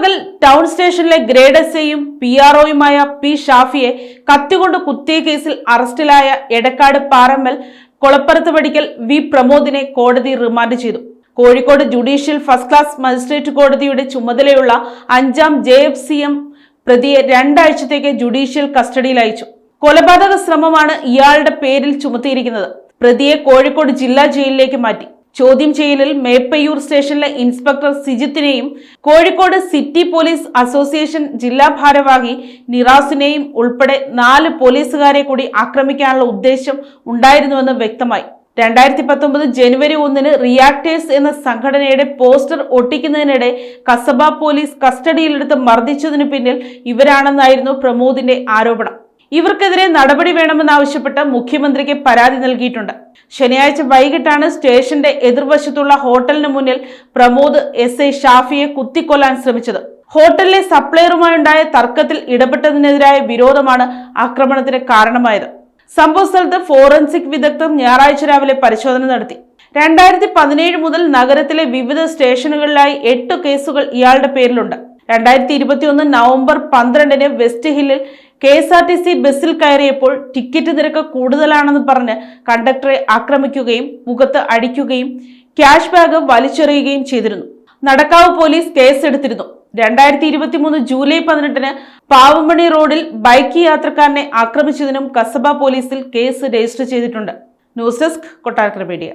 പകൽ ടൗൺ സ്റ്റേഷനിലെ grade S എയും പി ആർ ഒയുമായ പി ഷാഫിയെ കത്തികൊണ്ട് കുത്തിയ കേസിൽ അറസ്റ്റിലായ എടക്കാട് പാറമ്മൽ കൊളപ്പുറത്ത് പഠിക്കൽ വി പ്രമോദിനെ കോടതി റിമാൻഡ് ചെയ്തു. Kozhikode judicial first class magistrate കോടതിയുടെ ചുമതലയുള്ള അഞ്ചാം ജെ എഫ് സി എം പ്രതിയെ രണ്ടാഴ്ചത്തേക്ക് ജുഡീഷ്യൽ കസ്റ്റഡിയിൽ അയച്ചു. കൊലപാതക ശ്രമമാണ് ഇയാളുടെ പേരിൽ ചുമത്തിയിരിക്കുന്നത്. പ്രതിയെ കോഴിക്കോട് ജില്ലാ ജയിലിലേക്ക് മാറ്റി. ചോദ്യം ചെയ്യലിൽ മേപ്പയ്യൂർ സ്റ്റേഷനിലെ ഇൻസ്പെക്ടർ സിജിത്തിനെയും കോഴിക്കോട് സിറ്റി പോലീസ് അസോസിയേഷൻ ജില്ലാ ഭാരവാഹി നിറാസിനെയും ഉൾപ്പെടെ നാല് പോലീസുകാരെ കൂടി ആക്രമിക്കാനുള്ള ഉദ്ദേശം ഉണ്ടായിരുന്നുവെന്ന് വ്യക്തമായി. രണ്ടായിരത്തി പത്തൊമ്പത് ജനുവരി ഒന്നിന് റിയാക്ടേഴ്സ് എന്ന സംഘടനയുടെ പോസ്റ്റർ ഒട്ടിക്കുന്നതിനിടെ കസബ പോലീസ് കസ്റ്റഡിയിലെടുത്ത് മർദ്ദിച്ചതിനു പിന്നിൽ ഇവരാണെന്നായിരുന്നു പ്രമോദിന്റെ ആരോപണം. ഇവർക്കെതിരെ നടപടി വേണമെന്നാവശ്യപ്പെട്ട് മുഖ്യമന്ത്രിക്ക് പരാതി നൽകിയിട്ടുണ്ട്. ശനിയാഴ്ച വൈകിട്ടാണ് സ്റ്റേഷന്റെ എതിർവശത്തുള്ള ഹോട്ടലിന് മുന്നിൽ പ്രമോദ് എസ് ഐ ഷാഫിയെ കുത്തിക്കൊല്ലാൻ ശ്രമിച്ചത്. ഹോട്ടലിലെ സപ്ലയറുമായുണ്ടായ തർക്കത്തിൽ ഇടപെട്ടതിനെതിരായ വിരോധമാണ് ആക്രമണത്തിന് കാരണമായത്. സംഭവ സ്ഥലത്ത് ഫോറൻസിക് വിദഗ്ധർ ഞായറാഴ്ച രാവിലെ പരിശോധന നടത്തി. രണ്ടായിരത്തി പതിനേഴ് മുതൽ നഗരത്തിലെ വിവിധ സ്റ്റേഷനുകളിലായി എട്ട് കേസുകൾ ഇയാളുടെ പേരിലുണ്ട്. രണ്ടായിരത്തി ഇരുപത്തിയൊന്ന് നവംബർ പന്ത്രണ്ടിന് west ഹില്ലിൽ K S R T C ബസ്സിൽ കയറിയപ്പോൾ ടിക്കറ്റ് നിരക്ക് കൂടുതലാണെന്ന് പറഞ്ഞ് കണ്ടക്ടറെ ആക്രമിക്കുകയും മുഖത്ത് അടിക്കുകയും ക്യാഷ് ബാഗ് വലിച്ചെറിയുകയും ചെയ്തിരുന്നു. നടക്കാവ് പോലീസ് കേസെടുത്തിരുന്നു രണ്ടായിരത്തി ഇരുപത്തി മൂന്ന് ജൂലൈ പതിനെട്ടിന് പാവമണി റോഡിൽ ബൈക്ക് യാത്രക്കാരനെ ആക്രമിച്ചതിനും കസബ പോലീസിൽ കേസ് രജിസ്റ്റർ ചെയ്തിട്ടുണ്ട്. News desk Kottarakkara media.